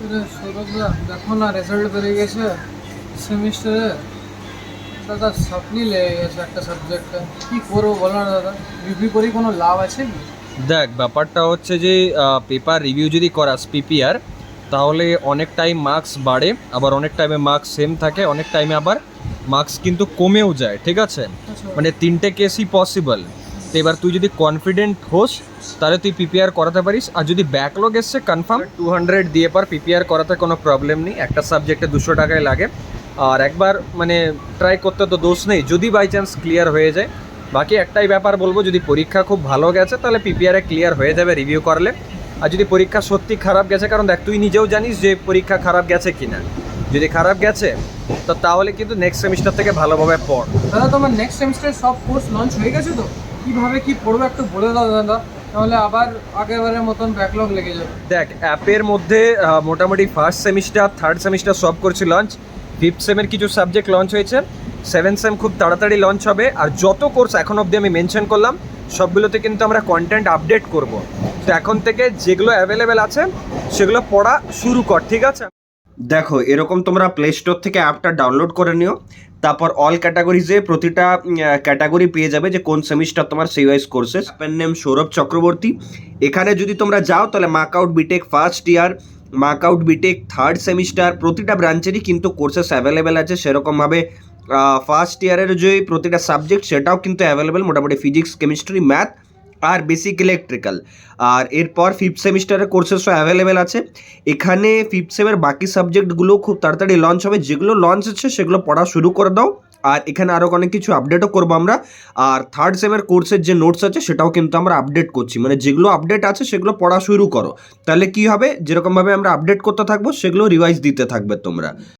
সৌরভদা দেখো না রেজাল্ট বেরিয়ে গেছে। সেমিস্টারে দাদা সাপ্লি লেগে গেছে একটা সাবজেক্টে কি করব বলো না দাদা? রিভিউ করি কোনো লাভ আছে কি? দেখ ব্যাপারটা হচ্ছে যে পেপার রিভিউ যদি করাস পিপিআর তাহলে অনেক টাইম মার্কস বাড়ে আবার অনেক টাইমে মার্কস সেম থাকে অনেক টাইমে আবার মার্কস কিন্তু কমেও যায় ঠিক আছে? মানে তিনটে কেসই পসিবল তো এবার তুই যদি কনফিডেন্ট হোস, তাহলে তুই পিপিআর করাতে পারিস। আর যদি ব্যাকলগ এসছে কনফার্ম টু হান্ড্রেড দিয়ে পর পিপিআর করাতে কোনো প্রবলেম নেই। একটা সাবজেক্টে দুশো টাকায় লাগে। আর একবার মানে ট্রাই করতে তো দোষ নেই। যদি বাই চান্স ক্লিয়ার হয়ে যায়, বাকি একটাই ব্যাপার বলব, যদি পরীক্ষা খুব ভালো গেছে, তাহলে পিপিআরে ক্লিয়ার হয়ে যাবে রিভিউ করলে। আর যদি পরীক্ষা সত্যি খারাপ গেছে, কারণ দেখ, তুই নিজেও জানিস যে পরীক্ষা খারাপ গেছে কি না যদি খারাপ গেছে, তো তাহলে কিন্তু নেক্সট সেমিস্টার থেকে ভালোভাবে পড়। দাদা তোমার নেক্সট সেমিস্টার সব কোর্স লঞ্চ হয়ে গেছে তো? কীভাবে কি পড়ব একটু বলে দাও দাদা, তাহলে আবার আগেরবারের মতন ব্যাকলগ লেগে যাবে। দেখ অ্যাপের মধ্যে মোটামুটি ফার্স্ট সেমিস্টার থার্ড সেমিস্টার সব করছি লঞ্চ ফিফথ সেমের কিছু সাবজেক্ট লঞ্চ হয়েছে সেভেন সেম খুব তাড়াতাড়ি লঞ্চ হবে, আর যত কোর্স এখন অবধি আমি মেনশন করলাম, সবগুলোতে কিন্তু আমরা কন্টেন্ট আপডেট করব। তো এখন থেকে যেগুলো অ্যাভেলেবেল আছে, সেগুলো পড়া শুরু কর, ঠিক আছে? দেখো, এরকম তোমরা প্লে স্টোর থেকে অ্যাপটা ডাউনলোড করে নিও। তারপর অল ক্যাটাগরিজে প্রতিটা ক্যাটাগরি পেয়ে যাবে যে কোন সেমিস্টার তোমার সেই ওয়াইজ কোর্সেস অ্যাপের নেম সৌরভ চক্রবর্তী এখানে যদি তোমরা যাও, তাহলে mark out B Tech first year mark out B Tech third semester প্রতিটা ব্রাঞ্চেরই কিন্তু কোর্সেস অ্যাভেলেবেল আছে। সেরকমভাবে ফার্স্ট ইয়ারের যে প্রতিটা সাবজেক্ট সেটাও কিন্তু অ্যাভেলেবেল মোটামুটি ফিজিক্স কেমিস্ট্রি ম্যাথ আর বেসিক ইলেকট্রিক্যাল আর এরপর ফিফথ সেমিস্টারের কোর্সেসও অ্যাভেলেবেল আছে। এখানে ফিফথ সেমের বাকি সাবজেক্টগুলো খুব তাড়াতাড়ি লঞ্চ হবে। যেগুলো লঞ্চ হচ্ছে, সেগুলো পড়া শুরু করে দাও। আর এখানে আরও অনেক কিছু আপডেটও করব আমরা। আর থার্ড সেমের কোর্সের যে নোটস আছে, সেটাও কিন্তু আমরা আপডেট করছি। মানে যেগুলো আপডেট আছে, সেগুলো পড়া শুরু করো। তাহলে কি হবে? যেরকমভাবে আমরা আপডেট করতে থাকব, সেগুলো রিভাইজ দিতে থাকবে তোমরা।